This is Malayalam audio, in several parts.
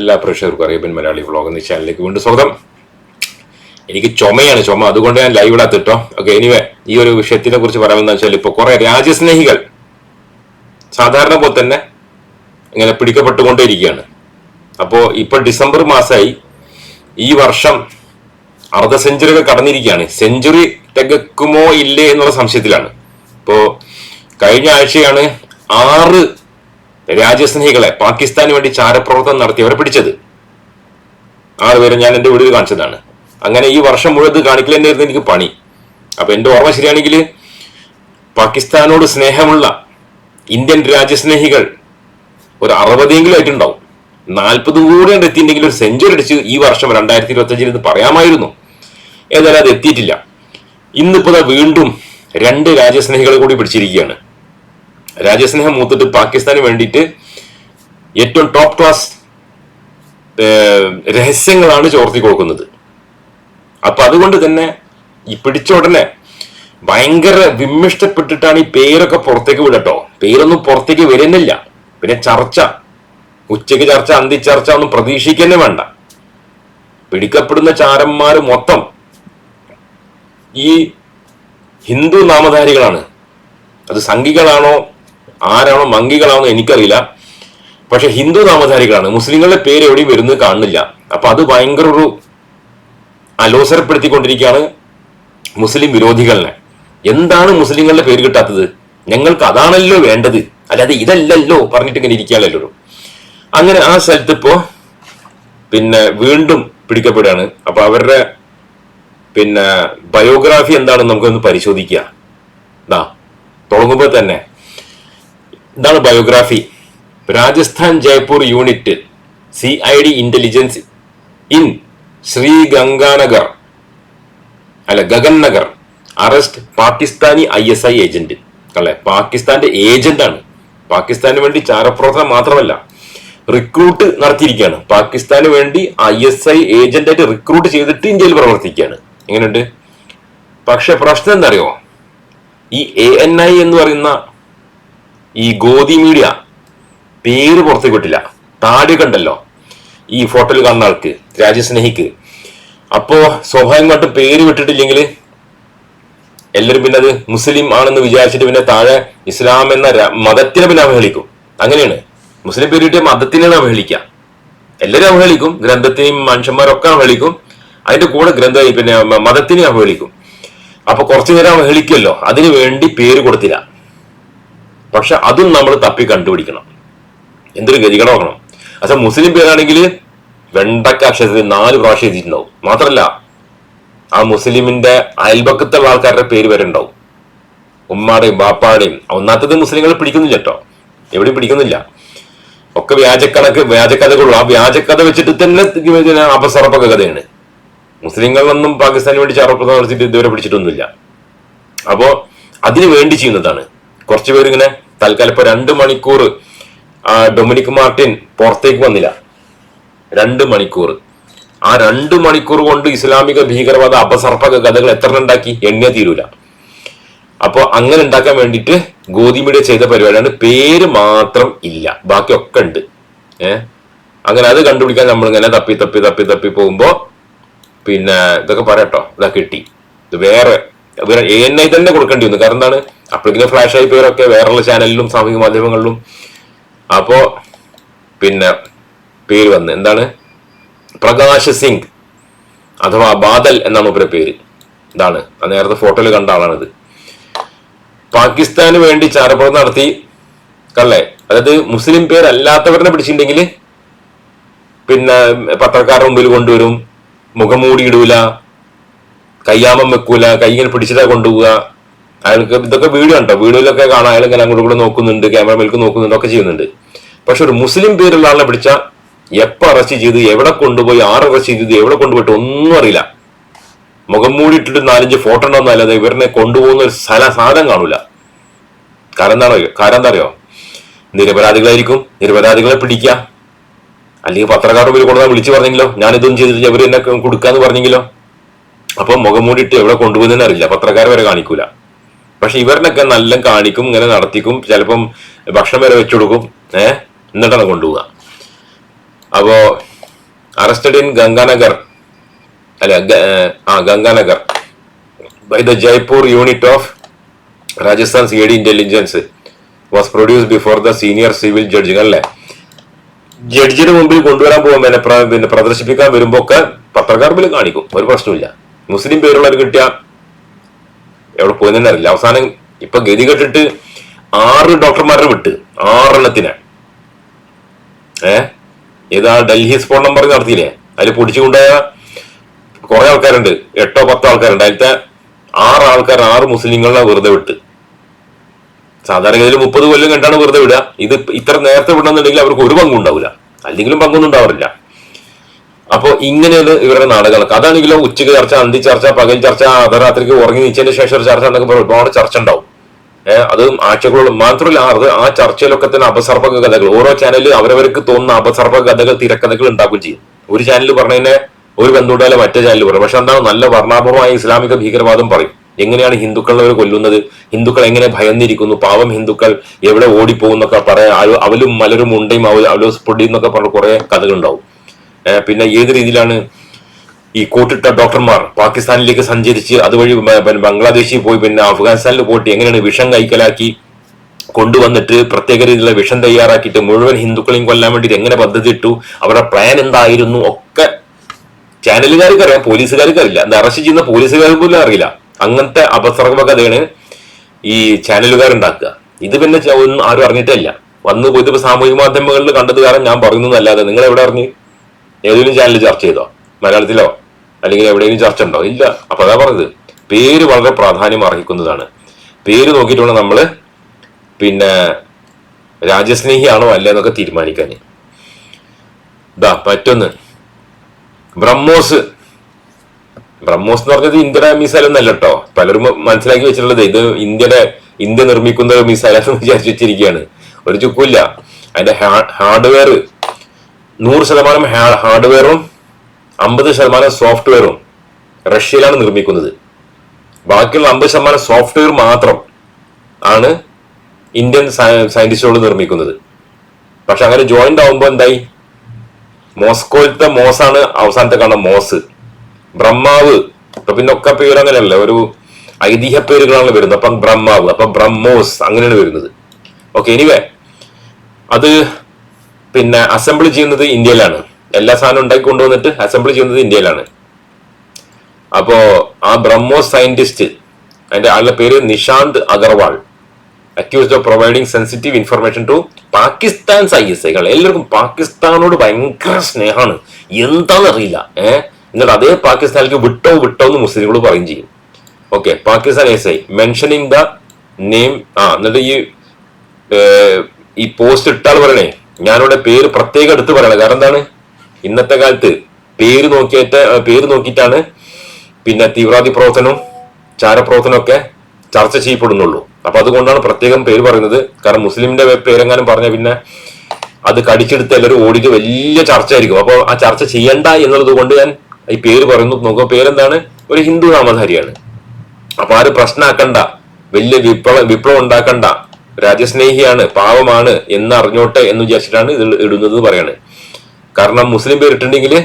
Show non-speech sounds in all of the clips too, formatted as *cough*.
എല്ലാ പ്രേക്ഷകർക്കും അറിയപ്പൻ മലയാളി വ്ളോഗ് എന്ന ചാനലിലേക്ക് വീണ്ടും സ്വാഗതം. എനിക്ക് ചുമയാണ്. ചുമ. അതുകൊണ്ട് ഞാൻ ലൈവ് ഇടാത്ത കേട്ടോ. ഓക്കെ എനിവേ ഈ ഒരു വിഷയത്തിനെ കുറിച്ച് പറയാമെന്ന് വെച്ചാൽ ഇപ്പൊ കുറെ രാജ്യസ്നേഹികൾ സാധാരണ പോലെ തന്നെ ഇങ്ങനെ പിടിക്കപ്പെട്ടുകൊണ്ടേയിരിക്കുകയാണ്. അപ്പോ ഇപ്പൊ ഡിസംബർ മാസമായി ഈ വർഷം അർദ്ധ സെഞ്ചുറികൾ കടന്നിരിക്കുകയാണ്. സെഞ്ചുറി തികക്കുമോ ഇല്ലേ എന്നുള്ള സംശയത്തിലാണ്. ഇപ്പോ കഴിഞ്ഞ ആഴ്ചയാണ് ആറ് രാജ്യസ്നേഹികളെ പാകിസ്ഥാന് വേണ്ടി ചാരപ്രവർത്തനം നടത്തിയവരെ പിടിച്ചത്. ആറ് പേരെ ഞാൻ എന്റെ വീട്ടിൽ കാണിച്ചതാണ്. അങ്ങനെ ഈ വർഷം മുഴുവൻ കാണിക്കൽ തന്നെയായിരുന്നു എനിക്ക് പണി. അപ്പൊ എന്റെ ഓർമ്മ ശരിയാണെങ്കിൽ പാകിസ്ഥാനോട് സ്നേഹമുള്ള ഇന്ത്യൻ രാജ്യസ്നേഹികൾ ഒരു അറുപതെങ്കിലും ആയിട്ടുണ്ടാവും. നാൽപ്പത് കൂടെ ഉണ്ട് എത്തിയിട്ടുണ്ടെങ്കിൽ ഒരു സെഞ്ചുറി അടിച്ച് ഈ വർഷം രണ്ടായിരത്തി ഇരുപത്തി അഞ്ചിൽ ഇത് പറയാമായിരുന്നു. ഏതായാലും അത് എത്തിയിട്ടില്ല. ഇന്നിപ്പോ വീണ്ടും രണ്ട് രാജ്യസ്നേഹികളെ കൂടി പിടിച്ചിരിക്കുകയാണ്. രാജ്യസ്നേഹം മൂത്തിട്ട് പാകിസ്ഥാന് വേണ്ടിയിട്ട് ഏറ്റവും ടോപ്പ് ക്ലാസ് രഹസ്യങ്ങളാണ് ചോർത്തി കൊടുക്കുന്നത്. അപ്പൊ അതുകൊണ്ട് തന്നെ ഈ പിടിച്ച ഉടനെ ഭയങ്കര വിമ്മിഷ്ടപ്പെട്ടിട്ടാണ് ഈ പേരൊക്കെ പുറത്തേക്ക് വിടട്ടോ പേരൊന്നും പുറത്തേക്ക് വരുന്നില്ല. പിന്നെ ചർച്ച ഉച്ചയ്ക്ക് ചർച്ച അന്തി ചർച്ച ഒന്നും പ്രതീക്ഷിക്കുന്നേ വേണ്ട. പിടിക്കപ്പെടുന്ന ചാരന്മാര് മൊത്തം ഈ ഹിന്ദു നാമധാരികളാണ്. അത് സംഘികളാണോ ആരാണോ മങ്കികളാണോ എനിക്കറിയില്ല. പക്ഷെ ഹിന്ദു നാമധാരികളാണ്. മുസ്ലിങ്ങളുടെ പേര് എവിടെയും വരുന്നത് കാണുന്നില്ല. അപ്പൊ അത് ഭയങ്കര ഒരു അലോസരപ്പെടുത്തിക്കൊണ്ടിരിക്കുകയാണ് മുസ്ലിം വിരോധികളെ. എന്താണ് മുസ്ലിങ്ങളുടെ പേര് കിട്ടാത്തത്? ഞങ്ങൾക്ക് അതാണല്ലോ വേണ്ടത്. അല്ലാതെ ഇതല്ലല്ലോ പറഞ്ഞിട്ട് ഇങ്ങനെ ഇരിക്കാനല്ലോ അങ്ങനെ ആ സ്ഥലത്ത് ഇപ്പോ പിന്നെ വീണ്ടും പിടിക്കപ്പെടുകയാണ്. അപ്പൊ അവരുടെ പിന്നെ ബയോഗ്രാഫി എന്താണെന്ന് നമുക്കൊന്ന് പരിശോധിക്കുക. തുടങ്ങുമ്പോൾ തന്നെ ഇതാണ് biography. Rajasthan Jaipur unit C I D intelligence in Shri Ganganagar അല്ല Gagan Nagar arrest Pakistani I S I agent അല്ലെ പാകിസ്ഥാന്റെ ഏജന്റ് ആണ്. പാകിസ്ഥാന് വേണ്ടി ചാരപ്രവർത്തനം മാത്രമല്ല റിക്രൂട്ട് നടത്തിയിരിക്കുകയാണ്. പാകിസ്ഥാന് വേണ്ടി ഐ എസ് ഐ ഏജന്റായിട്ട് റിക്രൂട്ട് ചെയ്തിട്ട് ഇന്ത്യയിൽ പ്രവർത്തിക്കുകയാണ്. എങ്ങനെയുണ്ട്? പക്ഷെ പ്രശ്നം എന്താ അറിയോ ഈ എ എൻ ഐ എന്ന് പറയുന്ന ഈ ഗോതി മീഡിയ പേര് പുറത്തേക്ക് വിട്ടില്ല താടി കണ്ടല്ലോ ഈ ഫോട്ടോയിൽ കാണുന്ന ആൾക്ക് രാജ്യസ്നേഹിക്ക്. അപ്പോ സ്വാഭാവികമായിട്ടും പേര് വിട്ടിട്ടില്ലെങ്കിൽ എല്ലാവരും പിന്നെ അത് മുസ്ലിം ആണെന്ന് വിചാരിച്ചിട്ട് പിന്നെ താഴെ ഇസ്ലാം എന്ന മതത്തിനെ പിന്നെ അവഹേളിക്കും. അങ്ങനെയാണ്. മുസ്ലിം പേര് കിട്ടിയ മതത്തിനാണ് അവഹേളിക്കുക എല്ലാവരും അവഹേളിക്കും ഗ്രന്ഥത്തെയും മനുഷ്യന്മാരൊക്കെ അവഹേളിക്കും. അതിന്റെ കൂടെ ഗ്രന്ഥ പിന്നെ മതത്തിനെ അവഹേളിക്കും. അപ്പൊ കുറച്ചു നേരം അവഹേളിക്കുമല്ലോ അതിനു വേണ്ടി പേര് കൊടുത്തില്ല. പക്ഷെ അതും നമ്മൾ തപ്പി കണ്ടുപിടിക്കണം. എന്തൊരു ഗതികട നോക്കണം. പക്ഷെ മുസ്ലിം പേരാണെങ്കിൽ വെണ്ടക്ക അക്ഷരത്തിൽ നാല് പ്രാവശ്യം എഴുതിയിട്ടുണ്ടാവും. മാത്രമല്ല ആ മുസ്ലിമിന്റെ അയൽപക്കത്തുള്ള ആൾക്കാരുടെ പേര് വരെ ഉണ്ടാവും. ഉമ്മാടെയും ബാപ്പാടെയും. ഒന്നാത്തത് മുസ്ലിങ്ങളെ പിടിക്കുന്നില്ല കേട്ടോ. എവിടെയും പിടിക്കുന്നില്ല. ഒക്കെ വ്യാജക്കണക്ക് വ്യാജക്കഥകളുള്ളൂ ആ വ്യാജക്കഥ വെച്ചിട്ട് തന്നെ അപസറപ്പൊക്കെ കഥയാണ്. മുസ്ലിങ്ങളൊന്നും പാകിസ്ഥാന് വേണ്ടി ചാറപ്രദം നടത്തിയിട്ട് ഇതുവരെ പിടിച്ചിട്ടൊന്നുമില്ല. അപ്പോ അതിനു വേണ്ടി ചെയ്യുന്നതാണ്. കുറച്ചു പേര് ഇങ്ങനെ തൽക്കാലം ഇപ്പൊ രണ്ട് മണിക്കൂർ ഡൊമിനിക് മാർട്ടിൻ പുറത്തേക്ക് വന്നില്ല. രണ്ട് മണിക്കൂർ ആ രണ്ട് മണിക്കൂർ കൊണ്ട് ഇസ്ലാമിക ഭീകരവാദ അപസർപ്പക കഥകൾ എത്ര ഉണ്ടാക്കി? എണ്ണിയ തീരൂല. അപ്പൊ അങ്ങനെ ഉണ്ടാക്കാൻ വേണ്ടിയിട്ട് ഗോതിമീഡിയ ചെയ്ത പരിപാടിയാണ്. പേര് മാത്രം ഇല്ല. ബാക്കിയൊക്കെ ഉണ്ട്. ഏഹ് അങ്ങനെ അത് കണ്ടുപിടിക്കാൻ നമ്മൾ ഇങ്ങനെ തപ്പി തപ്പി തപ്പി തപ്പി പോകുമ്പോ പിന്നെ ഇതൊക്കെ പറയട്ടോ. ഇതാ കിട്ടി. ഇത് വേറെ എ എൻ ഐ തന്നെ കൊടുക്കേണ്ടി വന്നു. കാരണം എന്താണ്? അപ്പോഴേക്കും ഫ്ലാഷ് ആയി പേരൊക്കെ വേറെയുള്ള ചാനലിലും സാമൂഹിക മാധ്യമങ്ങളിലും. അപ്പോ പിന്നെ പേര് വന്ന്. എന്താണ്? പ്രകാശ് സിംഗ് അഥവാ ബാദൽ എന്നാണ് ഇവരുടെ പേര്. ഇതാണ്. നേരത്തെ ഫോട്ടോയിൽ കണ്ട ആളാണിത്. പാകിസ്ഥാന് വേണ്ടി ചാരപ്പുറം നടത്തി. കള്ളേ. അതായത് മുസ്ലിം പേരല്ലാത്തവരെ പിടിച്ചിട്ടുണ്ടെങ്കിൽ പിന്നെ പത്രക്കാരുടെ മുമ്പിൽ കൊണ്ടുവരും. മുഖംമൂടി ഇടൂല കയ്യാമം വെക്കൂല കൈ ഇങ്ങനെ പിടിച്ചിട്ടാ കൊണ്ടുപോവുക. അയാൾക്ക് ഇതൊക്കെ വീഡിയോ ഉണ്ടോ? വീഡിയോയിലൊക്കെ കാണാം അയാൾ ഇങ്ങനെ അങ്ങോട്ട് കൂടെ നോക്കുന്നുണ്ട് ക്യാമറ മേൽക്ക് നോക്കുന്നുണ്ട് ഒക്കെ ചെയ്യുന്നുണ്ട്. പക്ഷെ ഒരു മുസ്ലിം പേരുള്ള ആളെ പിടിച്ച എപ്പോ അറസ്റ്റ് ചെയ്ത് എവിടെ കൊണ്ടുപോയി ആറ് അറസ്റ്റ് ചെയ്ത് എവിടെ കൊണ്ടുപോയിട്ട് ഒന്നും അറിയില്ല. മുഖം മൂടി ഇട്ടിട്ട് നാലഞ്ച് ഫോട്ടോ ഉണ്ടോന്നും അല്ലാതെ ഇവരനെ കൊണ്ടുപോകുന്ന ഒരു സ്ഥല സാധനം കാണൂല. കാരണം എന്താണോ കാരണം എന്താ അറിയോ? നിരപരാധികളായിരിക്കും നിരപരാധികളെ പിടിക്കുക. അല്ലെങ്കിൽ പത്രക്കാരുടെ മുമ്പിൽ കൊണ്ടുവന്നാൽ വിളിച്ചു പറഞ്ഞെങ്കിലോ? ഞാനിതൊന്നും ചെയ്തിട്ട് ഇവർ എന്നെ കൊടുക്കാന്ന് പറഞ്ഞെങ്കിലോ? അപ്പൊ മുഖം മൂടിയിട്ട് എവിടെ കൊണ്ടുപോകുന്നതെന്ന് അറിയില്ല. പത്രക്കാർ വരെ കാണിക്കൂല. പക്ഷെ ഇവരിനൊക്കെ നല്ല കാണിക്കും ഇങ്ങനെ നടത്തിക്കും. ചിലപ്പം ഭക്ഷണം വരെ വെച്ചു കൊടുക്കും. ഏഹ് എന്നിട്ടാണ് കൊണ്ടുപോവുക. അപ്പോ അറസ്റ്റഡ് ഇൻ ഗംഗാനഗർ. അല്ല ആ Ganganagar. By the Jaipur unit of Rajasthan C D intelligence was produce before the senior civil judge അല്ലേ? ജഡ്ജിന് മുമ്പിൽ കൊണ്ടുവരാൻ പോകുമ്പോൾ പിന്നെ പിന്നെ പ്രദർശിപ്പിക്കാൻ വരുമ്പോ ഒക്കെ പത്രക്കാർ കാണിക്കും. ഒരു പ്രശ്നമില്ല മുസ്ലിം പേരുള്ളവർ കിട്ടിയ എവിടെ പോയെന്ന് അറിയില്ല. അവസാനം ഇപ്പൊ ഗതി കെട്ടിട്ട് ആറ് ഡോക്ടർമാരെ വിട്ട് ആറെണ്ണത്തിന്. ഏ? ഏതാ ഡൽഹി സ്ഫോടനം പറഞ്ഞ് നടത്തിയില്ലേ? അതിൽ പൊടിച്ചുകൊണ്ടുപോയ കുറെ ആൾക്കാരുണ്ട്. എട്ടോ പത്തോ ആൾക്കാരുണ്ട്. അതിലത്തെ ആറ് ആൾക്കാർ ആറ് മുസ്ലിങ്ങളെ വെറുതെ വിട്ട്. സാധാരണഗതിയിൽ മുപ്പത് കൊല്ലം കണ്ടാണ് വെറുതെ വിടുക. ഇത് ഇത്ര നേരത്തെ വിടണമെന്നുണ്ടെങ്കിൽ അവർക്ക് ഒരു പങ്കും ഉണ്ടാവില്ല. അല്ലെങ്കിലും പങ്കൊന്നും ഉണ്ടാവാറില്ല. അപ്പോ ഇങ്ങനെയാണ് ഇവരുടെ നാടകങ്ങളൊക്കെ. അതാണെങ്കിലോ ഉച്ചയ്ക്ക് ചർച്ച അന്തി ചർച്ച പകൽ ചർച്ച അർദ്ധരാത്രിക്ക് ഉറങ്ങി നീച്ചതിന് ശേഷം ഒരു ചർച്ച എന്നൊക്കെ പറയുമ്പോൾ ഒരുപാട് ചർച്ച ഉണ്ടാവും. ഏഹ് അതും ആഴ്ചകളോളം മാത്രമല്ല അത് ആ ചർച്ചയിലൊക്കെ തന്നെ അപസർപ്പക കഥകൾ. ഓരോ ചാനലിൽ അവരവർക്ക് തോന്നുന്ന അപസർപ്പക കഥകൾ തിരക്കഥകൾ ഉണ്ടാക്കുകയും ചെയ്യും. ഒരു ചാനൽ പറഞ്ഞതിനെ ഒരു ബന്ധുണ്ടായാലും മറ്റേ ചാനൽ പറയും പക്ഷെ എന്താണ് നല്ല വർണാഭമായ ഇസ്ലാമിക ഭീകരവാദം പറയും. എങ്ങനെയാണ് ഹിന്ദുക്കളെ അവർ കൊല്ലുന്നത്? ഹിന്ദുക്കൾ എങ്ങനെ ഭയന്നിരിക്കുന്നു? പാവം ഹിന്ദുക്കൾ എവിടെ ഓടിപ്പോകുന്നൊക്കെ പറയാം. അവ- അവലും മലരും ഉണ്ടയും അവലും പൊടിയും പൊടി എന്നൊക്കെ പറഞ്ഞ കുറെ കഥകളുണ്ടാവും. പിന്നെ ഏത് രീതിയിലാണ് ഈ കോട്ടിട്ട ഡോക്ടർമാർ പാകിസ്ഥാനിലേക്ക് സഞ്ചരിച്ച് അതുവഴി ബംഗ്ലാദേശിൽ പോയി പിന്നെ അഫ്ഗാനിസ്ഥാനിൽ പോയിട്ട് എങ്ങനെയാണ് വിഷം കൈക്കലാക്കി കൊണ്ടുവന്നിട്ട് പ്രത്യേക രീതിയിലുള്ള വിഷം തയ്യാറാക്കിയിട്ട് മുഴുവൻ ഹിന്ദുക്കളെയും കൊല്ലാൻ വേണ്ടിയിട്ട് എങ്ങനെ പദ്ധതി ഇട്ടു? അവരുടെ പ്ലാൻ എന്തായിരുന്നു? ഒക്കെ ചാനലുകാർക്ക് അറിയാം പോലീസുകാർക്ക് അറിയില്ല. എന്താ അറസ്റ്റ് ചെയ്യുന്ന പോലീസുകാർക്ക് പോലും അറിയില്ല. അങ്ങനത്തെ അപസർഗ കഥയാണ് ഈ ചാനലുകാരുണ്ടാക്കുക. ഇത് പിന്നെ ഒന്നും ആരും അറിഞ്ഞിട്ടില്ല വന്നു പോയിട്ട് സാമൂഹിക മാധ്യമങ്ങളിൽ കണ്ടത് കാരണം ഞാൻ പറയുന്നതല്ലാതെ. നിങ്ങൾ എവിടെ അറിഞ്ഞ്? ഏതെങ്കിലും ചാനലിൽ ചർച്ച ചെയ്തോ? മലയാളത്തിലോ? അല്ലെങ്കിൽ എവിടെയെങ്കിലും ചർച്ച ഉണ്ടോ? ഇല്ല. അപ്പൊ അതാ പറഞ്ഞത്. പേര് വളരെ പ്രാധാന്യം അർഹിക്കുന്നതാണ്. പേര് നോക്കിയിട്ട് വേണം നമ്മൾ പിന്നെ രാജ്യസ്നേഹിയാണോ അല്ല എന്നൊക്കെ തീരുമാനിക്കാൻ ഇതാ മറ്റൊന്ന്. ബ്രഹ്മോസ്. ബ്രഹ്മോസ് എന്ന് പറഞ്ഞത് ഇന്ത്യയുടെ മിസൈൽ ഒന്നല്ല കേട്ടോ പലരും മനസ്സിലാക്കി വെച്ചിട്ടുള്ളത് ഇത് ഇന്ത്യയുടെ ഇന്ത്യ നിർമ്മിക്കുന്ന ഒരു മിസൈൽ എന്ന് വിചാരിച്ചു വെച്ചിരിക്കുകയാണ്. ഒരു ചുക്കില്ല അതിന്റെ ഹാർഡ്വെയർ നൂറ് ശതമാനം ഹാർഡ്വെയറും അമ്പത് ശതമാനം സോഫ്റ്റ്വെയറും റഷ്യയിലാണ് നിർമ്മിക്കുന്നത്. ബാക്കിയുള്ള അമ്പത് ശതമാനം സോഫ്റ്റ്വെയർ മാത്രം ആണ് ഇന്ത്യൻ സയന്റിസ്റ്റുകൾ നിർമ്മിക്കുന്നത്. പക്ഷെ അങ്ങനെ ജോയിന്റ് ആവുമ്പോൾ എന്തായി? മോസ്കോയിലത്തെ മോസാണ് അവസാനത്തെ കാണുന്ന മോസ്. ബ്രഹ്മാവ്. ഇപ്പൊ പിന്നെ ഒക്കെ പേര് അങ്ങനെയല്ല ഒരു ഐതിഹ്യ പേരുകളാണ് വരുന്നത്. അപ്പം ബ്രഹ്മാവ് അപ്പൊ ബ്രഹ്മോസ് അങ്ങനെയാണ് വരുന്നത്. ഓക്കെ എനിവേ അത് പിന്നെ അസംബിൾ ചെയ്യുന്നത് ഇന്ത്യയിലാണ്. എല്ലാ സാധനവും ഉണ്ടാക്കി കൊണ്ടുവന്നിട്ട് അസംബിൾ ചെയ്യുന്നത് ഇന്ത്യയിലാണ്. അപ്പോ ആ ബ്രഹ്മോ സയന്റിസ്റ്റ് അതിന്റെ ആളുടെ പേര് Nishant Agarwal. Accused of providing sensitive information to Pakistan I S ഐകൾ എല്ലാവർക്കും പാകിസ്ഥാനോട് ഭയങ്കര സ്നേഹമാണ്. എന്താണെന്ന് അറിയില്ല ഏഹ് എന്നിട്ട് അതേ പാകിസ്ഥാനിലേക്ക് വിട്ടോ വിട്ടോ എന്ന് മുസ്ലിങ്ങൾ പറയും ചെയ്യും. Okay Pakistan S I mentioning the name ആ എന്നിട്ട് ഈ ഈ പോസ്റ്റ് ഇട്ടാൽ പറയണേ. ഞാനിവിടെ പേര് പ്രത്യേകം എടുത്തു പറയണം. കാരണം എന്താണ്? ഇന്നത്തെ കാലത്ത് പേര് നോക്കിയിട്ട് പേര് നോക്കിയിട്ടാണ് പിന്നെ തീവ്രവാദി പ്രവർത്തനവും ചാരപ്രവർത്തനവും ഒക്കെ ചർച്ച ചെയ്യപ്പെടുന്നുള്ളൂ. അപ്പൊ അതുകൊണ്ടാണ് പ്രത്യേകം പേര് പറയുന്നത്. കാരണം മുസ്ലിമിന്റെ പേരെങ്ങാനും പറഞ്ഞ പിന്നെ അത് കടിച്ചെടുത്ത് എല്ലാവരും ഓടിച്ച് വലിയ ചർച്ചയായിരിക്കും. അപ്പോൾ ആ ചർച്ച ചെയ്യണ്ട എന്നുള്ളത് കൊണ്ട് ഞാൻ ഈ പേര് പറയുന്നു. നോക്കുക പേരെന്താണ്? ഒരു ഹിന്ദു നാമധാരിയാണ്. അപ്പൊ ആരും പ്രശ്നമാക്കണ്ട. വലിയ വിപ്ലവം വിപ്ലവം ഉണ്ടാക്കണ്ട. രാജ്യസ്നേഹിയാണ് പാവമാണ് എന്ന് അറിഞ്ഞോട്ടെ എന്ന് വിചാരിച്ചിട്ടാണ് ഇത് ഇടുന്നത് പറയാണ്. കാരണം മുസ്ലിം പേരിട്ടുണ്ടെങ്കിൽ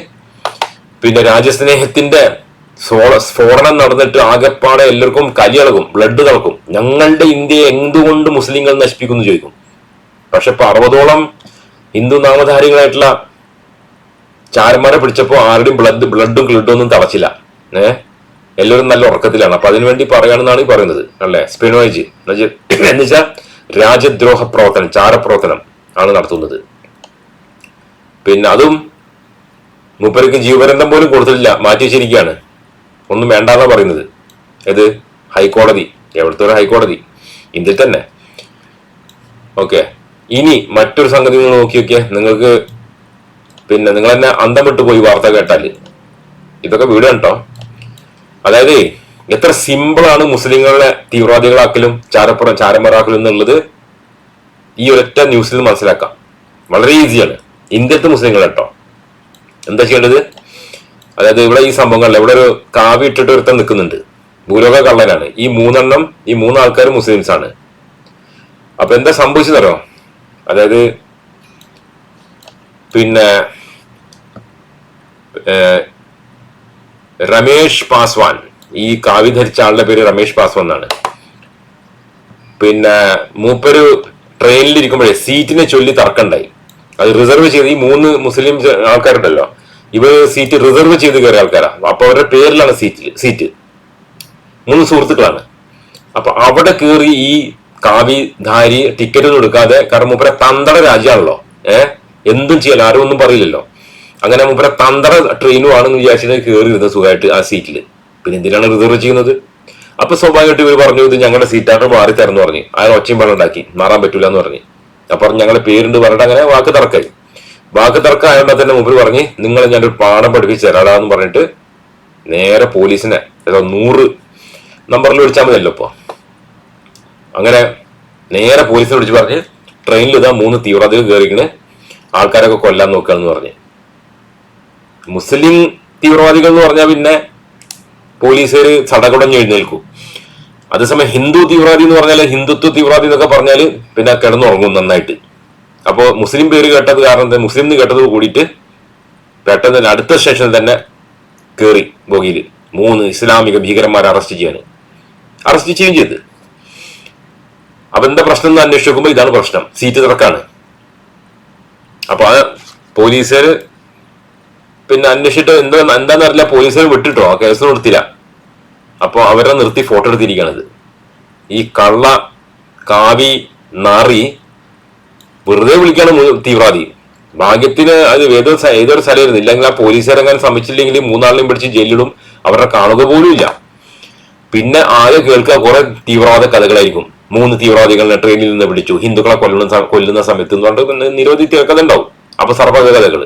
പിന്നെ രാജ്യസ്നേഹത്തിന്റെ സ്ഫോ- സ്ഫോടനം നടന്നിട്ട് ആകെപ്പാടെ എല്ലാവർക്കും കലിയളകും ബ്ലഡ് തിളക്കും ഞങ്ങളുടെ ഇന്ത്യയെ എന്തുകൊണ്ട് മുസ്ലിങ്ങൾ നശിപ്പിക്കുന്നു ചോദിക്കും. പക്ഷെ ഇപ്പൊ അറുപതോളം ഹിന്ദു നാമധാരികളായിട്ടുള്ള ചാരന്മാരെ പിടിച്ചപ്പോൾ ആരുടെയും ബ്ലഡ് ബ്ലഡും ക്ലിഡും ഒന്നും തളച്ചില്ല. ഏ? എല്ലാവരും നല്ല ഉറക്കത്തിലാണ്. അപ്പൊ അതിനുവേണ്ടി പറയുകയാണെന്നാണ് ഈ പറയുന്നത്. അല്ലേ? സ്പിനോയിജ്. എന്നുവെച്ചാൽ രാജ്യദ്രോഹ പ്രവർത്തനം ചാരപ്രവർത്തനം ആണ് നടത്തുന്നത്. പിന്നെ അതും മൂപ്പർക്ക് ജീവപര്യന്തം പോലും കൊടുത്തിട്ടില്ല മാറ്റി വെച്ചിരിക്കുകയാണ്. ഒന്നും വേണ്ടാന്നാ പറയുന്നത്. ഏത്? ഹൈക്കോടതി. എവിടുത്തെ ഒരു ഹൈക്കോടതി? ഇന്ത്യയിൽ തന്നെ. ഓക്കെ. ഇനി മറ്റൊരു സംഗതി നിങ്ങൾ നോക്കി നോക്കിയാൽ നിങ്ങൾക്ക് പിന്നെ നിങ്ങൾ തന്നെ അന്തം വിട്ടു പോയി വാർത്ത കേട്ടാൽ ഇതൊക്കെ വീട് കേട്ടോ അതായത് എത്ര സിമ്പിളാണ് മുസ്ലിങ്ങളെ തീവ്രവാദികളാക്കലും ചാരപ്പുറം ചാരന്മാരാക്കലും എന്നുള്ളത് ഈ ഒരൊറ്റ ന്യൂസിൽ മനസ്സിലാക്കാം. വളരെ ഈസിയാണ് ഇന്ത്യത്തെ മുസ്ലിങ്ങൾ കേട്ടോ എന്താ ചെയ്യേണ്ടത്? അതായത് ഇവിടെ ഈ സംഭവങ്ങളിൽ ഇവിടെ ഒരു കാവി ഇട്ടിട്ട് ഒരുത്തം നിൽക്കുന്നുണ്ട്. ഭൂലോക കള്ളനാണ്. ഈ മൂന്നെണ്ണം ഈ മൂന്ന് മുസ്ലിംസ് ആണ്. അപ്പൊ എന്താ സംഭവിച്ചതറിയോ അതായത് പിന്നെ രമേഷ് പാസ്വാൻ ഈ കാവ്യ ധരിച്ച ആളുടെ പേര് രമേഷ് പാസ്വാൻ എന്നാണ്. പിന്നെ മൂപ്പര് ട്രെയിനിൽ ഇരിക്കുമ്പോഴേ സീറ്റിനെ ചൊല്ലി തർക്കണ്ടായി. അത് റിസർവ് ചെയ്ത് ഈ മൂന്ന് മുസ്ലിം ആൾക്കാരുണ്ടല്ലോ ഇവർ സീറ്റ് റിസർവ് ചെയ്ത് കയറിയ ആൾക്കാരാണ് അപ്പൊ അവരുടെ പേരിലാണ് സീറ്റ് സീറ്റ് മൂന്ന് സുഹൃത്തുക്കളാണ്. അപ്പൊ അവിടെ കയറി ഈ കാവിധാരി ടിക്കറ്റ് ഒന്നും എടുക്കാതെ കാരണം മൂപ്പരെ തന്തട രാജ്യമാണല്ലോ ഏഹ് എന്തും ചെയ്യാൻ ആരും ഒന്നും പറയില്ലല്ലോ. അങ്ങനെ മൂപ്പരെ തന്തട ട്രെയിനും ആണെന്ന് വിചാരിച്ചിട്ട് കയറി ഇരുന്ന സുഖമായിട്ട് ആ സീറ്റിൽ പിന്നെ എന്തിനാണ് റിസർവ് ചെയ്യുന്നത് അപ്പൊ സ്വാഭാവികമായിട്ട് ഇവർ പറഞ്ഞു ഇത് ഞങ്ങളുടെ സീറ്റാണ് മാറി തരുന്നു പറഞ്ഞു. അയാൾ ഒച്ചയും ഉണ്ടാക്കി. മാറാൻ പറ്റൂല എന്ന് പറഞ്ഞു. അപ്പൊ ഞങ്ങളെ പേരുണ്ട് പറഞ്ഞിട്ട് അങ്ങനെ വാക്ക് തർക്കായി. വാക്ക് തർക്കം ആയതുകൊണ്ട് തന്നെ മുമ്പിൽ പറഞ്ഞ് നിങ്ങളെ ഒരു പാഠം പഠിപ്പിച്ച് തരാടാന്ന് പറഞ്ഞിട്ട് നേരെ പോലീസിനെ ഏതോ നൂറ് നമ്പറിൽ വിളിച്ചാൽ മതിയല്ലോ ഇപ്പൊ. അങ്ങനെ നേരെ പോലീസിനെ വിളിച്ച് പറഞ്ഞ് ട്രെയിനിൽ ഇതാ മൂന്ന് തീവ്രവാദികൾ കയറിക്കണ് ആൾക്കാരൊക്കെ കൊല്ലാൻ നോക്കുകയെന്ന് പറഞ്ഞ്. മുസ്ലിം തീവ്രവാദികൾ എന്ന് പറഞ്ഞാൽ പിന്നെ പോലീസുകാർ ചടകുടഞ്ഞ് എഴുന്നേൽക്കും. അതേസമയം ഹിന്ദു തീവ്രവാദി എന്ന് പറഞ്ഞാൽ ഹിന്ദുത്വ തീവ്രവാദി എന്നൊക്കെ പറഞ്ഞാൽ പിന്നെ കിടന്നുറങ്ങും നന്നായിട്ട്. അപ്പോൾ മുസ്ലിം പേര് കേട്ടത് കാരണം മുസ്ലിം എന്ന് കേട്ടത് കൂടിയിട്ട് പെട്ടെന്ന് തന്നെ അടുത്ത സ്റ്റേഷനിൽ തന്നെ കയറി ബോഗിയിൽ മൂന്ന് ഇസ്ലാമിക ഭീകരന്മാരെ അറസ്റ്റ് ചെയ്യാൻ അറസ്റ്റ് ചെയ്യുകയും ചെയ്ത്. അപ്പൊ എന്താ പ്രശ്നം എന്ന് അന്വേഷിച്ച് നോക്കുമ്പോൾ ഇതാണ് പ്രശ്നം. സീറ്റ് തിരക്കാണ് അപ്പൊ അത് പോലീസുകാർ പിന്നെ അന്വേഷിച്ചിട്ട് എന്താ എന്താന്ന് അറിയില്ല പോലീസുകാർ വിട്ടിട്ടോ ആ കേസ് കൊടുത്തില്ല. അപ്പൊ അവരെ നിർത്തി ഫോട്ടോ എടുത്തിരിക്കണത്. ഈ കള്ള കാവി നാറി വെറുതെ വിളിക്കാണ് തീവ്രവാദി. ഭാഗ്യത്തിന് അത് ഏതൊരു ഏതൊരു സ്ഥലമായിരുന്നു. ഇല്ലെങ്കിൽ ആ പോലീസ് ഇറങ്ങാൻ ശ്രമിച്ചില്ലെങ്കിൽ മൂന്നാളിനെയും പിടിച്ച് ജയിലിടും അവരുടെ കാണുക പോലും ഇല്ല. പിന്നെ ആകെ കേൾക്കുക കുറെ തീവ്രവാദ കഥകളായിരിക്കും. മൂന്ന് തീവ്രവാദികളെ ട്രെയിനിൽ നിന്ന് പിടിച്ചു. ഹിന്ദുക്കളെ കൊല്ലുന്ന കൊല്ലുന്ന സമയത്ത് എന്ന് പറഞ്ഞിട്ട് നിരവധി കഥ ഉണ്ടാവും. അപ്പൊ സർവകഥകൾ.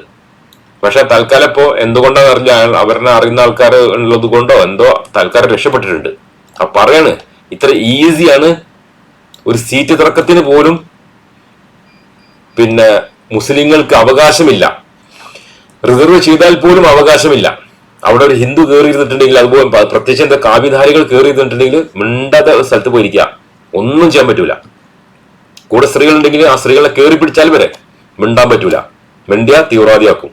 പക്ഷെ തൽക്കാലം ഇപ്പോ എന്തുകൊണ്ടാന്ന് അറിഞ്ഞാൽ അവരെ അറിയുന്ന ആൾക്കാർ ഉള്ളത് കൊണ്ടോ എന്തോ തൽക്കാലം രക്ഷപ്പെട്ടിട്ടുണ്ട്. അപ്പൊ പറയാണ് ഇത്ര ഈസിയാണ് ഒരു സീറ്റ് തർക്കത്തിന് പോലും പിന്നെ മുസ്ലിങ്ങൾക്ക് അവകാശമില്ല. റിസർവ് ചെയ്താൽ പോലും അവകാശമില്ല. അവിടെ ഒരു ഹിന്ദു കയറി ഇരുന്നിട്ടുണ്ടെങ്കിൽ അതുപോലെ പ്രത്യേകിച്ച് എന്താ കാവ്യധാരികൾ കയറി ഇരുന്നിട്ടുണ്ടെങ്കിൽ മിണ്ടാതെ ഒരു സ്ഥലത്ത് പോയിരിക്കുക. ഒന്നും ചെയ്യാൻ പറ്റൂല. കൂടെ സ്ത്രീകളുണ്ടെങ്കിൽ ആ സ്ത്രീകളെ കയറി പിടിച്ചാൽ വരെ മിണ്ടാൻ പറ്റൂല. മിണ്ടിയ തീവ്രവാദിയാക്കും.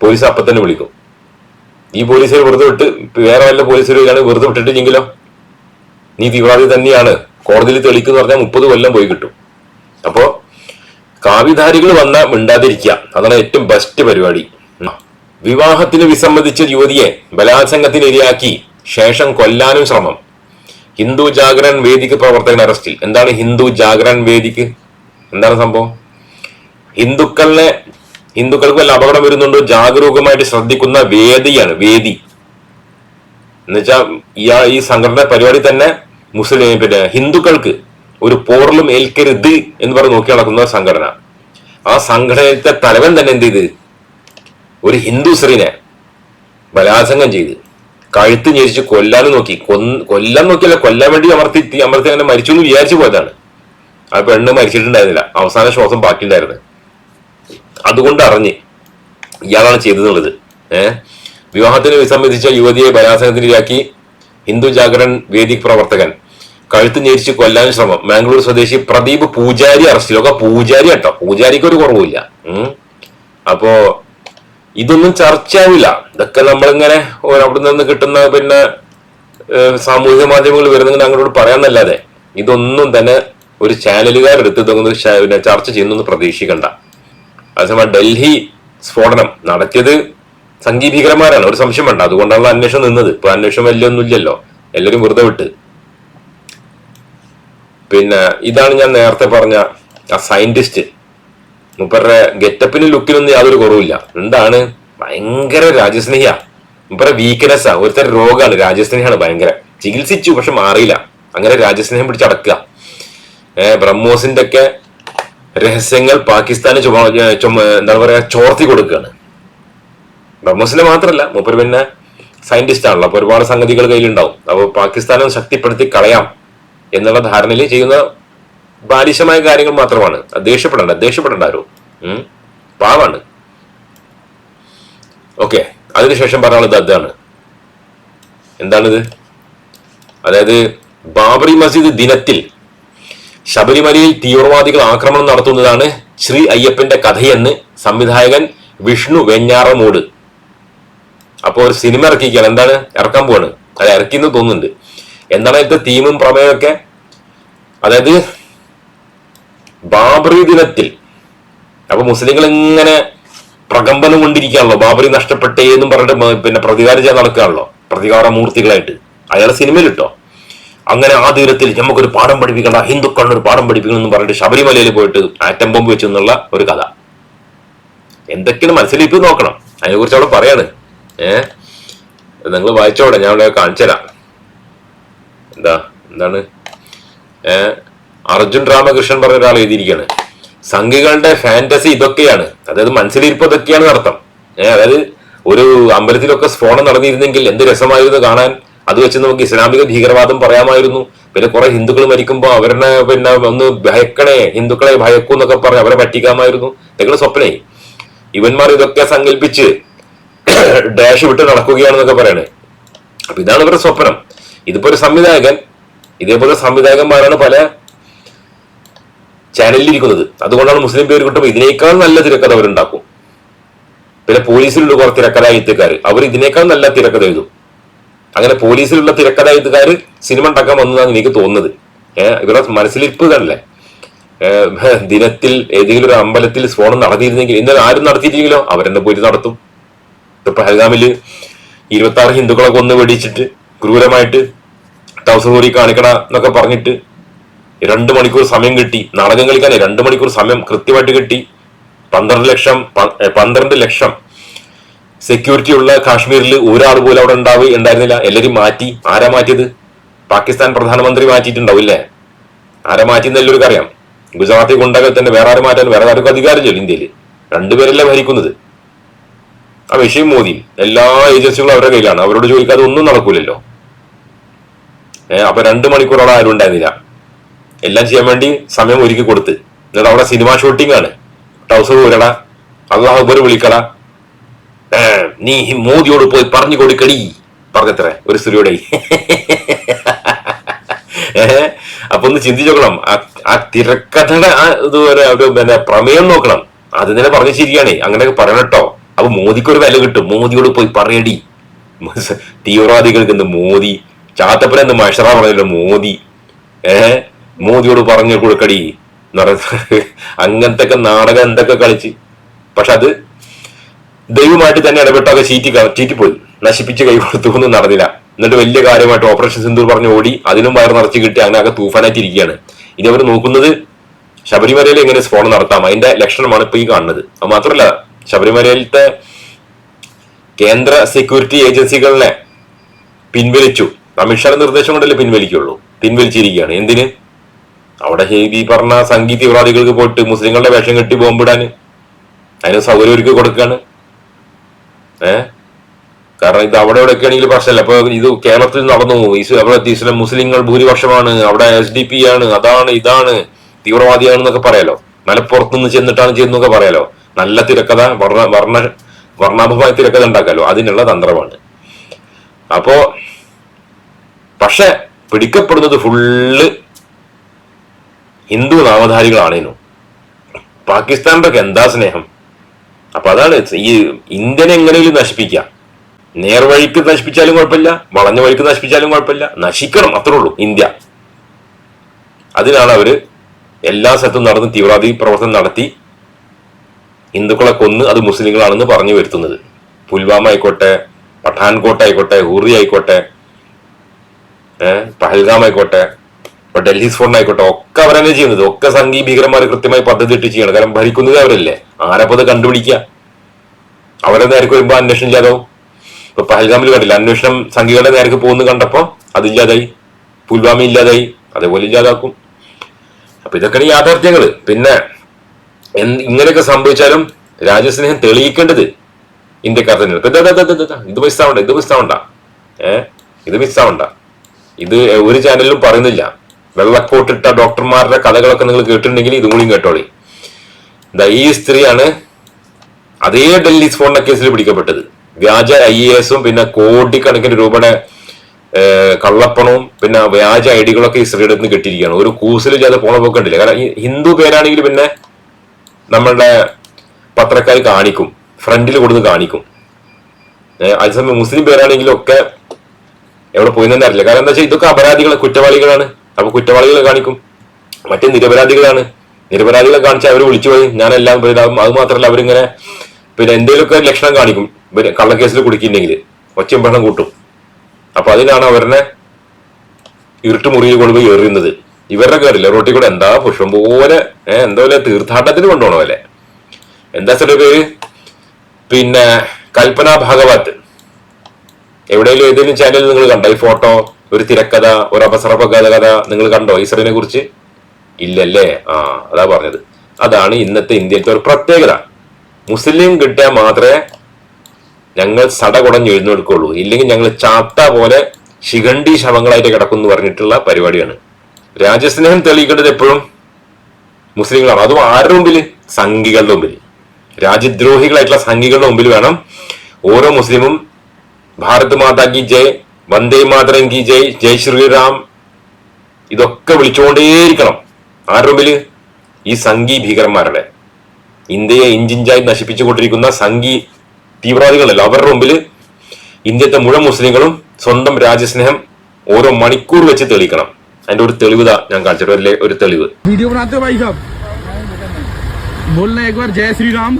പോലീസ് അപ്പൊ തന്നെ വിളിക്കും. ഈ പോലീസുകാർ വെറുതെ വിട്ട് വേറെ വല്ല പോലീസുകാരാണ് വെറുതെ വിട്ടിട്ടില്ലെങ്കിലോ? നീ തീവ്രവാദി തന്നെയാണ്. കോടതിയിൽ എന്ന് പറഞ്ഞാൽ മുപ്പത് കൊല്ലം പോയി കിട്ടും. അപ്പോ കാവിധാരികൾ വന്ന മിണ്ടാതിരിക്കുക. അതാണ് ഏറ്റവും ബെസ്റ്റ് പരിപാടി. വിവാഹത്തിന് വിസമ്മതിച്ച യുവതിയെ ബലാത്സംഗത്തിന് ഇരയാക്കി ശേഷം കൊല്ലാനും ശ്രമം. ഹിന്ദു ജാഗരൺ വേദിക്ക് പ്രവർത്തകൻ അറസ്റ്റിൽ. എന്താണ് ഹിന്ദു ജാഗരൺ വേദിക്ക്? എന്താണ് സംഭവം? ഹിന്ദുക്കളെ ഹിന്ദുക്കൾക്ക് വല്ല അപകടം വരുന്നുണ്ടോ. ജാഗരൂകമായിട്ട് ശ്രദ്ധിക്കുന്ന വേദിയാണ് വേദി. എന്നുവെച്ചാൽ ഇയാ ഈ സംഘടന പരിപാടി തന്നെ മുസ്ലിം പിന്നെ ഹിന്ദുക്കൾക്ക് ഒരു പോറലും ഏൽക്കരുത് എന്ന് പറഞ്ഞ് നോക്കി നടക്കുന്ന സംഘടന. ആ സംഘടനത്തെ തലവൻ തന്നെ എന്ത് ചെയ്ത്? ഒരു ഹിന്ദു സ്ത്രീനെ ബലാസംഗം ചെയ്ത് കഴുത്ത് ഞെരിച്ച് കൊല്ലാനും നോക്കി. കൊല്ലാൻ നോക്കിയല്ല കൊല്ലാൻ വേണ്ടി അമർത്തി അമർത്തി അങ്ങനെ മരിച്ചു എന്ന് വിചാരിച്ചു പോയതാണ്. ആ പെണ്ണ് മരിച്ചിട്ടുണ്ടായിരുന്നില്ല. അവസാന ശ്വാസം ബാക്കിയുണ്ടായിരുന്നു. അതുകൊണ്ട് അറിഞ്ഞ് ഇയാളാണ് ചെയ്തതെന്നുള്ളത് ഏഹ് വിവാഹത്തിന് വിസമ്മതിച്ച യുവതിയെ ബലാത്സംഗത്തിനിരയാക്കി ഹിന്ദു ജാഗരൺ വേദി പ്രവർത്തകൻ. കഴുത്ത് ഞെരിച്ച് കൊല്ലാൻ ശ്രമം. മാംഗ്ലൂർ സ്വദേശി പ്രദീപ് പൂജാരി അറസ്റ്റിലൊക്കെ പൂജാരി കേട്ടോ. പൂജാരിക്ക് ഒരു കുറവില്ല അപ്പോ ഇതൊന്നും ചർച്ചയാവില്ല. ഇതൊക്കെ നമ്മളിങ്ങനെ അവിടെ നിന്ന് കിട്ടുന്ന പിന്നെ സാമൂഹിക മാധ്യമങ്ങൾ വരുന്നെങ്കിൽ അങ്ങോട്ട് പറയാന്നല്ലാതെ. ഇതൊന്നും തന്നെ ഒരു ചാനലുകാരെടുത്ത് ഇതൊന്നും ചർച്ച ചെയ്യുന്നൊന്നും പ്രതീക്ഷിക്കണ്ട. അതേസമയം ഡൽഹി സ്ഫോടനം നടത്തിയത് സംഘീയ ഭീകരന്മാരാണ് ഒരു സംശയം വേണ്ട. അതുകൊണ്ടാണ് അന്വേഷണം നിന്നത്. ഇപ്പൊ അന്വേഷണം വലിയൊന്നും ഇല്ലല്ലോ എല്ലാവരും വെറുതെ വിട്ട്. പിന്നെ ഇതാണ് ഞാൻ നേരത്തെ പറഞ്ഞ ആ സയന്റിസ്റ്റ്. മുപ്പരുടെ ഗെറ്റപ്പിനും ലുക്കിനൊന്നും യാതൊരു കുറവില്ല എന്താണ്? ഭയങ്കര രാജ്യസ്നേഹിയാ. വീക്ക്നെസ് വീക്ക്നെസ്സാ ഒരുത്തരം രോഗമാണ് രാജ്യസ്നേഹിയാണ് ഭയങ്കര. ചികിത്സിച്ചു പക്ഷെ മാറിയില്ല. അങ്ങനെ രാജ്യസ്നേഹം പിടിച്ചടക്കുക. ഏഹ് ബ്രഹ്മോസിന്റെ ഒക്കെ രഹസ്യങ്ങൾ പാകിസ്ഥാന് ചുമ എന്താണ് എന്താ പറയാ ചോർത്തി കൊടുക്കുകയാണ്. ബ്രഹ്മസിനെ മാത്രമല്ല മൂപ്പര് പിന്നെ സയന്റിസ്റ്റ് ആണല്ലോ അപ്പൊ ഒരുപാട് സംഗതികൾ കയ്യിലുണ്ടാവും. അപ്പോൾ പാകിസ്ഥാനെ ശക്തിപ്പെടുത്തി കളയാം എന്നുള്ള ധാരണയിൽ ചെയ്യുന്ന ബാലിശമായ കാര്യങ്ങൾ മാത്രമാണ്. ദേഷ്യപ്പെടണ്ട ദേഷ്യപ്പെടണ്ട ആരോ. പാവാണ്. ഓക്കെ അതിനുശേഷം പറയാനുള്ളത് അതാണ്. എന്താണിത്? അതായത് ബാബറി മസ്ജിദ് ദിനത്തിൽ ശബരിമലയിൽ തീവ്രവാദികൾ ആക്രമണം നടത്തുന്നതാണ് ശ്രീ അയ്യപ്പന്റെ കഥയെന്ന് സംവിധായകൻ വിഷ്ണു വെഞ്ഞാറമൂട്. അപ്പോൾ ഒരു സിനിമ ഇറക്കിക്കുകയാണ് എന്താണ്? ഇറക്കാൻ പോവാണ്. അത് ഇറക്കിന്ന് തോന്നുന്നുണ്ട്. എന്താണ് അതിന്റെ തീമും പ്രമേയമൊക്കെ അതായത് ബാബറി ദിനത്തിൽ. അപ്പൊ മുസ്ലിങ്ങൾ ഇങ്ങനെ പ്രകമ്പനം കൊണ്ടിരിക്കുകയാണല്ലോ. ബാബറി നഷ്ടപ്പെട്ടേ എന്നും പറഞ്ഞിട്ട് പിന്നെ പ്രതികാരം ചെയ്യാൻ നടക്കുകയാണല്ലോ. പ്രതികാര മൂർത്തികളായിട്ട്. അയാളെ സിനിമയിലിട്ടോ? അങ്ങനെ ആ ദൂരത്തിൽ നമുക്കൊരു പാഠം പഠിപ്പിക്കണ്ട ഹിന്ദുക്കളിന് ഒരു പാഠം പഠിപ്പിക്കണം എന്ന് പറഞ്ഞിട്ട് ശബരിമലയിൽ പോയിട്ട് ആറ്റം ബോംബ് വെച്ചു എന്നുള്ള ഒരു കഥ. എന്തൊക്കെയാണ് മനസ്സിലിപ്പ് നോക്കണം? അതിനെ കുറിച്ച് അവിടെ പറയാണ്. ഏഹ് നിങ്ങൾ വായിച്ചോടെ ഞാൻ അവിടെ കാണിച്ചു തരാം. എന്താ? എന്താണ്? ഏഹ് അർജുൻ രാമകൃഷ്ണൻ പറഞ്ഞ ഒരാൾ എഴുതിയിരിക്കുകയാണ്. സംഘികളുടെ ഫാന്റസി ഇതൊക്കെയാണ്. അതായത് മനസ്സിലിരിപ്പ് ഇതൊക്കെയാണ് അർത്ഥം ഏഹ് അതായത് ഒരു അമ്പലത്തിലൊക്കെ സ്ഫോടനം നടന്നിരുന്നെങ്കിൽ എന്ത് രസമായിരുന്നു കാണാൻ? അത് വെച്ച് നമുക്ക് ഇസ്ലാമിക ഭീകരവാദം പറയാമായിരുന്നു. പിന്നെ കുറെ ഹിന്ദുക്കൾ മരിക്കുമ്പോൾ അവരുടെ പിന്നെ ഒന്ന് ഭയക്കണേ ഹിന്ദുക്കളെ ഭയക്കൂ എന്നൊക്കെ പറഞ്ഞ് അവരെ പറ്റിക്കാമായിരുന്നു. നിങ്ങൾ സ്വപ്നേ ഇവന്മാർ ഇതൊക്കെ സങ്കല്പിച്ച് *coughs* ഡാഷ് വിട്ട് നടക്കുകയാണെന്നൊക്കെ പറയണേ. അപ്പൊ ഇതാണ് ഇവരുടെ സ്വപ്നം. ഇതിപ്പോ ഒരു സംവിധായകൻ ഇതേപോലെ സംവിധായകന്മാരാണ് പല ചാനലിൽ ഇരിക്കുന്നത് അതുകൊണ്ടാണ് മുസ്ലിം പേര് കിട്ടുമ്പോൾ ഇതിനേക്കാൾ നല്ല തിരക്കഥ അവരുണ്ടാക്കും. പിന്നെ പോലീസിലുള്ള കുറെ തിരക്കഥ എഴുത്തുകാർ അവർ ഇതിനേക്കാൾ നല്ല തിരക്കഥ എഴുതും. അങ്ങനെ പോലീസിലുള്ള തിരക്കഥ എഴുത്തുകാർ സിനിമ ഉണ്ടാക്കാൻ വന്നതാണ് എനിക്ക് തോന്നുന്നത്. ഏഹ് ഇവരുടെ മനസ്സിലിരിപ്പുകളല്ലേ? തന്നെ ദിനത്തിൽ ഏതെങ്കിലും ഒരു അമ്പലത്തിൽ സ്ഫോടനം നടത്തിയിരുന്നെങ്കിൽ ഇന്നലെ ആരും നടത്തിയിരുന്നെങ്കിലോ അവരെന്നെ പോയിട്ട് നടത്തും? പഹൽഗാമിൽ ഇരുപത്തി ആറ് ഹിന്ദുക്കളെ കൊന്നു വെടിച്ചിട്ട് ക്രൂരമായിട്ട് ടൗസർ കൂടി കാണിക്കണ എന്നൊക്കെ പറഞ്ഞിട്ട് രണ്ട് മണിക്കൂർ സമയം കിട്ടി. നാടകം കളിക്കാൻ രണ്ട് മണിക്കൂർ സമയം കൃത്യമായിട്ട് കിട്ടി. പന്ത്രണ്ട് ലക്ഷം പന്ത്രണ്ട് ലക്ഷം സെക്യൂരിറ്റി ഉള്ള കാശ്മീരിൽ ഒരാൾ പോലും അവിടെ ഉണ്ടാവുക ഉണ്ടായിരുന്നില്ല. എല്ലാവരും മാറ്റി. ആരാ മാറ്റിയത്? പാകിസ്ഥാൻ പ്രധാനമന്ത്രി മാറ്റിയിട്ടുണ്ടാവില്ലേ? ആരാ മാറ്റിയെന്ന് എല്ലാവർക്കും അറിയാം. ഗുജറാത്തിൽ കൊണ്ടാകൽ തന്നെ വേറെ ആരും മാറ്റാൻ വേറെ ആർക്കും അധികാരമില്ല ഇന്ത്യയിൽ. രണ്ടുപേരല്ലേ ഭരിക്കുന്നത്? ആ വിഷയം മോദി. എല്ലാ ഏജൻസികളും അവരുടെ കയ്യിലാണ്. അവരോട് ചോദിക്കാതെ ഒന്നും നടക്കൂലല്ലോ. ഏഹ് അപ്പൊ രണ്ട് മണിക്കൂറോളം ആരും ഉണ്ടായിരുന്നില്ല. എല്ലാം ചെയ്യാൻ വേണ്ടി സമയം ഒരുക്കി കൊടുത്ത്. എന്നിട്ട് അവിടെ സിനിമ ഷൂട്ടിംഗ് ആണ്. ടൗസർ ഊരട അള്ളാഹ് അക്ബർ വിളിക്കട. നീ മോദിയോട് പോയി പറഞ്ഞു കൊടുക്കടി. പറഞ്ഞത്രേ ഒരു സ്ത്രീയോടെ അപ്പൊ ഒന്ന് ചിന്തിച്ചോക്കണം ആ- തിരക്കഥയുടെ ആ ഇത് ഒരു പിന്നെ പ്രമേയം നോക്കണം. അത് തന്നെ പറഞ്ഞു ശരിയാണേ. അങ്ങനെയൊക്കെ പറയണട്ടോ അപ്പൊ മോദിക്ക് ഒരു വില കിട്ടും. മോദിയോട് പോയി പറയടി. തീവ്രവാദികൾക്ക് എന്ത് മോദി? ചാത്തപ്പന എന്ത് മഷറ പറഞ്ഞല്ലോ മോദി? ഏഹ് മോദിയോട് പറഞ്ഞു കൊടുക്കടി. അങ്ങനത്തെ നാടകം എന്തൊക്കെ കളിച്ച്. പക്ഷെ അത് ദൈവമായിട്ട് തന്നെ ഇടപെട്ടൊക്കെ ചീറ്റി ചീറ്റിപ്പോയി. നശിപ്പിച്ച് കൈ കൊടുത്തു ഒന്നും നടന്നില്ല. എന്നിട്ട് വലിയ കാര്യമായിട്ട് ഓപ്പറേഷൻ സിന്ദൂർ പറഞ്ഞ് ഓടി അതിനും വയർ നിറച്ച് കിട്ടി അങ്ങനെ ഒക്കെ തൂഫാനായിട്ട് ഇരിക്കുകയാണ്. ഇനി അവർ നോക്കുന്നത് ശബരിമലയിൽ എങ്ങനെ സ്ഫോടനം നടത്താം? അതിന്റെ ലക്ഷണമാണ് ഇപ്പൊ ഈ കാണുന്നത്. അത് മാത്രമല്ല ശബരിമലയിലത്തെ കേന്ദ്ര സെക്യൂരിറ്റി ഏജൻസികളെ പിൻവലിച്ചു. അമിത്ഷായുടെ നിർദ്ദേശം കൊണ്ടല്ലേ പിൻവലിക്കുള്ളൂ. പിൻവലിച്ചിരിക്കുകയാണ്. എന്തിന്? അവിടെ ഈ പറഞ്ഞ സംഗീത തീവ്രവാദികൾക്ക് പോയിട്ട് മുസ്ലിങ്ങളുടെ വേഷം കെട്ടി ബോംബിടാൻ. അതിന് സൗകര്യം ഒരുക്കി കൊടുക്കുകയാണ്. ഏ? കാരണം ഇത് അവിടെ ഇവിടെ ആണെങ്കിൽ പ്രശ്നമല്ല. അപ്പൊ ഇത് കേരളത്തിൽ നടന്നു. അവിടെ ഇസ്ലാം മുസ്ലിങ്ങൾ ഭൂരിപക്ഷമാണ്. അവിടെ എസ് ഡി പി ആണ്. അതാണ് ഇതാണ്. തീവ്രവാദിയാണെന്നൊക്കെ പറയാലോ? മലപ്പുറത്ത് നിന്ന് ചെന്നിട്ടാണ് ചെയ്യുന്നൊക്കെ പറയാലോ? നല്ല തിരക്കഥ വർണ വർണ വർണാഭമായ തിരക്കഥ ഉണ്ടാക്കാലോ? അതിനുള്ള തന്ത്രമാണ്. അപ്പോ പക്ഷെ പിടിക്കപ്പെടുന്നത് ഫുള്ള് ഹിന്ദു നാമധാരികളാണേനു പാകിസ്ഥാനിലൊക്കെ എന്താ സ്നേഹം? അപ്പൊ അതാണ് ഈ ഇന്ത്യനെ എങ്ങനെയും നശിപ്പിക്കാം നേർവഴിക്ക് നശിപ്പിച്ചാലും കുഴപ്പമില്ല വളഞ്ഞ വഴിക്ക് നശിപ്പിച്ചാലും കുഴപ്പമില്ല നശിക്കണം അത്രേ ഉള്ളൂ ഇന്ത്യ. അതിനാണ് അവർ എല്ലാ സ്ഥലത്തും നടന്ന് തീവ്രവാദി പ്രവർത്തനം നടത്തി ഹിന്ദുക്കളെ കൊന്ന് അത് മുസ്ലിങ്ങളാണെന്ന് പറഞ്ഞു വരുത്തുന്നത്. പുൽവാമ ആയിക്കോട്ടെ പഠാൻകോട്ട് ആയിക്കോട്ടെ ഹൂറി ആയിക്കോട്ടെ പഹൽഗാം ആയിക്കോട്ടെ ഇപ്പൊ ഡൽഹി സ്ഫോടനം ആയിക്കോട്ടെ ഒക്കെ അവരന്നെ ചെയ്യുന്നത്. ഒക്കെ സംഘീ ഭീകരന്മാർ കൃത്യമായി പദ്ധതി ഇട്ട് ചെയ്യണം. കാരണം ഭരിക്കുന്നത് അവരല്ലേ? ആരപ്പത് അത് കണ്ടുപിടിക്കുക അവരെ നേരക്ക് വരുമ്പോ അന്വേഷണം ഇല്ലാതാവും. ഇപ്പൊ പഹൽഗാമിൽ കണ്ടില്ല അന്വേഷണം സംഘികളുടെ നേരക്ക് പോകുന്നു കണ്ടപ്പോ അതില്ലാതായി പുൽവാമ ഇല്ലാതായി. അതേപോലെ ഇല്ലാതാക്കും. അപ്പൊ ഇതൊക്കെയാണ് യാഥാർത്ഥ്യങ്ങൾ. പിന്നെ ഇങ്ങനെയൊക്കെ സംഭവിച്ചാലും രാജ്യസ്നേഹം തെളിയിക്കേണ്ടത് ഇന്ത്യക്കാർ തന്നെയാണ്. ഇത് മിസ്സാവണ്ട ഇത് മിസ്സാവണ്ട ഏഹ് ഇത് മിസ്സാവണ്ട ഇത് ഒരു ചാനലിലും പറയുന്നില്ല. വെള്ളക്കോട്ടിട്ട ഡോക്ടർമാരുടെ കഥകളൊക്കെ നിങ്ങൾ കേട്ടിട്ടുണ്ടെങ്കിൽ ഇതും കൂടിയും കേട്ടോളി. ഈ സ്ത്രീയാണ് അതേ ഡൽഹി സ്ഫോടന കേസിൽ പിടിക്കപ്പെട്ടത്. വ്യാജ ഐ എ എസും പിന്നെ കോടിക്കണക്കിന് രൂപയുടെ കള്ളപ്പണവും പിന്നെ വ്യാജ ഐഡികളൊക്കെ ഈ സ്ത്രീയുടെ നിന്ന് കിട്ടിയിരിക്കുകയാണ്. ഒരു കൂസിൽ കൂസലില്ലാതെ പോണ പോക്കണ്ടില്ല കാരണം ഈ ഹിന്ദു പേരാണെങ്കിൽ പിന്നെ നമ്മളുടെ പത്രക്കാർ കാണിക്കും. ഫ്രണ്ടിൽ കൊടുത്ത് കാണിക്കും. അതേസമയം മുസ്ലിം പേരാണെങ്കിലും ഒക്കെ എവിടെ പോയി തന്നെ അറിയില്ല. കാരണം എന്താ വെച്ചാൽ ഇതൊക്കെ അപരാധികളെ കുറ്റവാളികളാണ്. അപ്പൊ കുറ്റവാളികളെ കാണിക്കും. മറ്റേ നിരപരാധികളാണ്. നിരപരാധികളെ കാണിച്ച് അവർ വിളിച്ചു പോയി ഞാനെല്ലാം ഇതാവും അത് മാത്രമല്ല അവരിങ്ങനെ പിന്നെ എന്തെങ്കിലുമൊക്കെ ലക്ഷണം കാണിക്കും. പിന്നെ കള്ളക്കേസിൽ കുടിക്കില്ലെങ്കിൽ ഒച്ചയും പെണ്ണം കൂട്ടും. അപ്പൊ അതിനാണ് അവരുടെ ഇരുട്ട് മുറിയിൽ കൊണ്ടുപോയി എറിയുന്നത് ഇവരുടെ കയറില്ല റോട്ടിൽ കൂടെ എന്താ പുഷ്പം പോലെ ഏഹ് എന്താ പോലെ തീർത്ഥാടനത്തിന് കൊണ്ടുപോകണ പോലെ എന്താ സ്ഥലം പേര്? പിന്നെ കൽപ്പന ഭാഗവത്. എവിടെയെങ്കിലും ഏതെങ്കിലും ചാനലിൽ നിങ്ങൾ കണ്ടോ? ഈ ഫോട്ടോ ഒരു തിരക്കഥ ഒരു അപസർപ്പകഥ കഥ നിങ്ങൾ കണ്ടോ? ഈശ്വരനെ കുറിച്ച്? ഇല്ലല്ലേ? ആ അതാ പറഞ്ഞത്. അതാണ് ഇന്നത്തെ ഇന്ത്യയിലത്തെ ഒരു പ്രത്യേകത. മുസ്ലിം കിട്ടിയാൽ മാത്രമേ ഞങ്ങൾ സട കുടഞ്ഞ് എഴുന്നേൽക്കുള്ളൂ. ഇല്ലെങ്കിൽ ഞങ്ങൾ ചാത്ത പോലെ ശിഖണ്ഡി ശവങ്ങളായിട്ട് കിടക്കും എന്ന് പറഞ്ഞിട്ടുള്ള പരിപാടിയാണ്. രാജ്യസ്നേഹം തെളിയിക്കേണ്ടത് എപ്പോഴും മുസ്ലിങ്ങളാണ്. അതും ആരുടെ മുമ്പിൽ സംഘികളുടെ മുമ്പിൽ രാജ്യദ്രോഹികളായിട്ടുള്ള സംഘികളുടെ മുമ്പിൽ വേണം ഓരോ മുസ്ലിമും ഭാരത് മാതാ കി ജയ് വന്ദേ മാതരം കി ജയ് ജയ് ശ്രീറാം ഇതൊക്കെ വിളിച്ചുകൊണ്ടേയിരിക്കണം ആരുടെ മുമ്പിൽ ഈ സംഘി ഭീകരന്മാരുടെ ഇന്ത്യയെ ഇഞ്ചിഞ്ചായി നശിപ്പിച്ചുകൊണ്ടിരിക്കുന്ന സംഘി തീവ്രവാദികളല്ല അവരുടെ മുമ്പിൽ ഇന്ത്യത്തെ മുഴുവൻ മുസ്ലിങ്ങളും സ്വന്തം രാജ്യസ്നേഹം ഓരോ മണിക്കൂർ വെച്ച് തെളിയിക്കണം അതിന്റെ ഒരു തെളിവുത ഞാൻ കാണിച്ചിട്ട് ഒരു ലെ- ഒരു തെളിവ് वीडियो बनाते हो भाई साहब बोलना एक बार जय श्री राम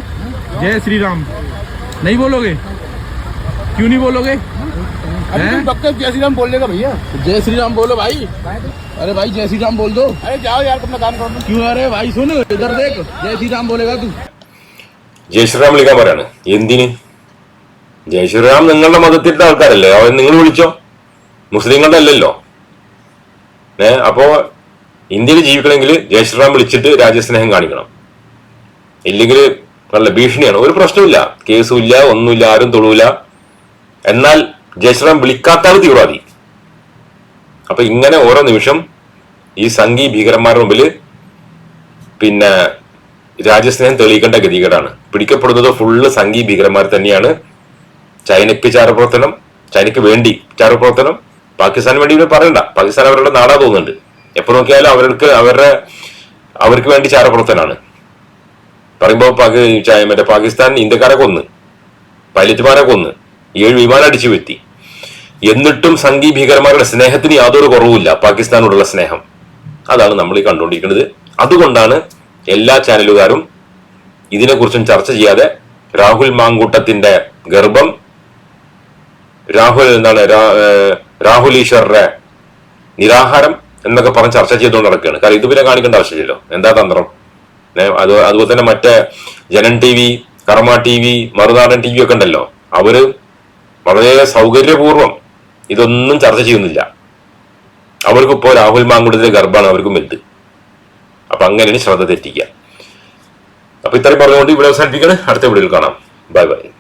जय श्री राम नहीं बोलोगे क्यों नहीं बोलोगे हैं? डॉक्टर जय श्री राम बोलने का भैया जय श्री राम बोलो भाई अरे भाई जय श्री राम बोल दो अरे जाओ यार अपना काम करो क्यों अरे भाई सुन इधर देख जय श्री राम बोलेगा तू ജയ് ശ്രീറാം വിളിക്കാൻ പറയാണ് എന്തിന് ജയ് ശ്രീറാം നിങ്ങളുടെ മതത്തിലുള്ള ആൾക്കാരല്ലേ അവൻ നിങ്ങൾ വിളിച്ചോ മുസ്ലിങ്ങളുടെ അല്ലല്ലോ ഏ അപ്പോ ഇന്ത്യയിൽ ജീവിക്കണമെങ്കിൽ ജയ് ശ്രീറാം വിളിച്ചിട്ട് രാജ്യസ്നേഹം കാണിക്കണം ഇല്ലെങ്കിൽ നല്ല ഭീഷണിയാണ് ഒരു പ്രശ്നമില്ല കേസും ഇല്ല ഒന്നുമില്ല ആരും തൊഴൂല എന്നാൽ ജയ് വിളിക്കാത്താണ് തീവ്രവാദി. അപ്പൊ ഇങ്ങനെ ഓരോ നിമിഷം ഈ സംഘി ഭീകരന്മാരുടെ മുമ്പിൽ പിന്നെ രാജ്യസ്നേഹം തെളിയിക്കേണ്ട ഗതികേടാണ്. പിടിക്കപ്പെടുന്നത് ഫുള്ള് സംഘി ഭീകരന്മാർ തന്നെയാണ്. ചൈനയ്ക്ക് ചാരപ്രവർത്തനം ചൈനയ്ക്ക് വേണ്ടി ചാരപ്രവർത്തനം. പാകിസ്ഥാന് വേണ്ടി ഇവർ പറയണ്ട. പാകിസ്ഥാൻ അവരുടെ നാടാ തോന്നുന്നുണ്ട്. എപ്പോ നോക്കിയാലും അവർക്ക് അവരുടെ അവർക്ക് വേണ്ടി ചാരപ്രവർത്തനാണ്. പറയുമ്പോ പാകി മറ്റേ പാകിസ്ഥാൻ ഇന്ത്യക്കാരെ കൊന്ന് പൈലറ്റുമാരെ കൊന്ന് ഏഴ് വിമാനം അടിച്ചു വെത്തി എന്നിട്ടും സംഗീ ഭീകരന്മാരുടെ സ്നേഹത്തിന് യാതൊരു കുറവുമില്ല. പാകിസ്ഥാനോടുള്ള സ്നേഹം. അതാണ് നമ്മൾ ഈ കണ്ടുകൊണ്ടിരിക്കുന്നത്. അതുകൊണ്ടാണ് എല്ലാ ചാനലുകാരും ഇതിനെക്കുറിച്ചും ചർച്ച ചെയ്യാതെ രാഹുൽ മാങ്കൂട്ടത്തിന്റെ ഗർഭം രാഹുൽ എന്താണ് രാഹുൽ ഈശ്വറുടെ നിരാഹാരം എന്നൊക്കെ പറഞ്ഞ് ചർച്ച ചെയ്തുകൊണ്ട് നടക്കുകയാണ്. കാരണം ഇത് പിന്നെ കാണിക്കേണ്ട ആവശ്യമില്ലല്ലോ. എന്താ തന്ത്രം? അതുപോലെ തന്നെ മറ്റേ Janam T V Karma T V Marunadan T V ഒക്കെ ഉണ്ടല്ലോ. അവർ വളരെ സൗകര്യപൂർവം ഇതൊന്നും ചർച്ച ചെയ്യുന്നില്ല. അവർക്ക് ഇപ്പോ രാഹുൽ മാങ്കുടത്തിന്റെ ഗർഭമാണ് അവർക്കും വലുത്. അപ്പൊ അങ്ങനെയാണ് ശ്രദ്ധ തെറ്റിക്കുക. അപ്പൊ ഇത്രയും പറഞ്ഞുകൊണ്ട് ഇവിടെ അവസാനിപ്പിക്കണം അടുത്ത വീഡിയോയിൽ കാണാം. Bye bye.